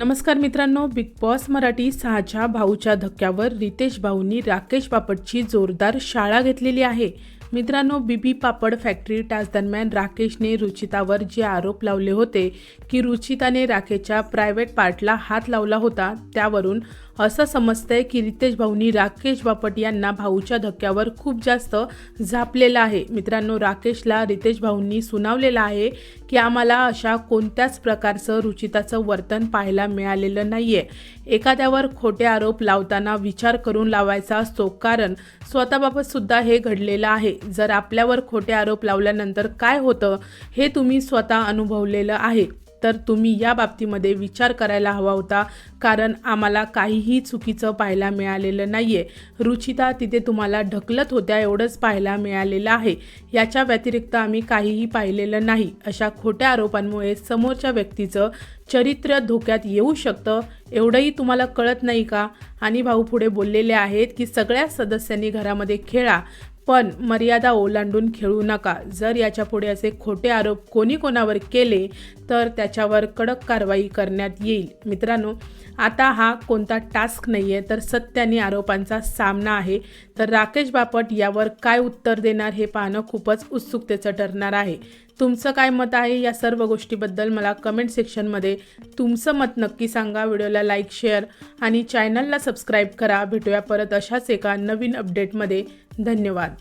नमस्कार मित्रांनो big boss Marathi सहाच्या भाऊच्या धक्क्यावर रितेश भाऊंनी राकेश बापटची जोरदार शाळा घेतलेली आहे. मित्रांनो बीबी पापड फॅक्टरी टास्क दरम्यान राकेशने रुचितावर जे आरोप लावले होते की रुचिताने राकेशच्या प्रायव्हेट पार्टला हात लावला होता त्यावरून असं समजतंय की रितेश भाऊंनी राकेश बापट यांना भाऊच्या धक्क्यावर खूप जास्त झापलेलं आहे. मित्रांनो राकेशला रितेश भाऊंनी सुनावलेलं आहे की आम्हाला अशा कोणत्याच प्रकारचं रुचिताचं वर्तन पाहायला मिळालेलं नाही आहे एखाद्यावर खोटे आरोप लावताना विचार करून लावायचा असतो कारण स्वतःबाबत सुद्धा हे घडलेलं आहे. जर आपल्यावर खोटे आरोप लावल्यानंतर काय होतं हे तुम्ही स्वतः अनुभवलेलं आहे. तर तुम्ही या बाबतीमध्ये विचार करायला हवा होता कारण आम्हाला काहीही चुकीचं पाहायला मिळालेलं नाही आहे रुचिता तिथे तुम्हाला ढकलत होत्या एवढंच पाहायला मिळालेलं आहे. याच्या व्यतिरिक्त आम्ही काहीही पाहिलेलं नाही. अशा खोट्या आरोपांमुळे समोरच्या व्यक्तीचं चरित्र धोक्यात येऊ शकतं एवढंही तुम्हाला कळत नाही का? आणि भाऊ पुढे बोललेले आहेत की सगळ्या सदस्यांनी घरामध्ये खेळा. पण मर्यादा ओलांडून खेळू नका. जर याच्यापुढे असे खोटे आरोप कोणी कोणावर केले तर त्याच्यावर कडक कारवाई करण्यात येईल. मित्रांनो आता हा कोणता टास्क नाही आहे तर सत्याने आरोपांचा सामना आहे. तर राकेश बापट यावर काय उत्तर देणार हे पाहणं खूपच उत्सुकतेचं ठरणार आहे. तुमचं काय मत आहे या सर्व गोष्टीबद्दल मला कमेंट सेक्शनमध्ये तुमचं मत नक्की सांगा. व्हिडिओला लाईक शेअर आणि चॅनलला सबस्क्राईब करा. भेटूया परत अशाच एका नवीन अपडेटमध्ये धन्यवाद.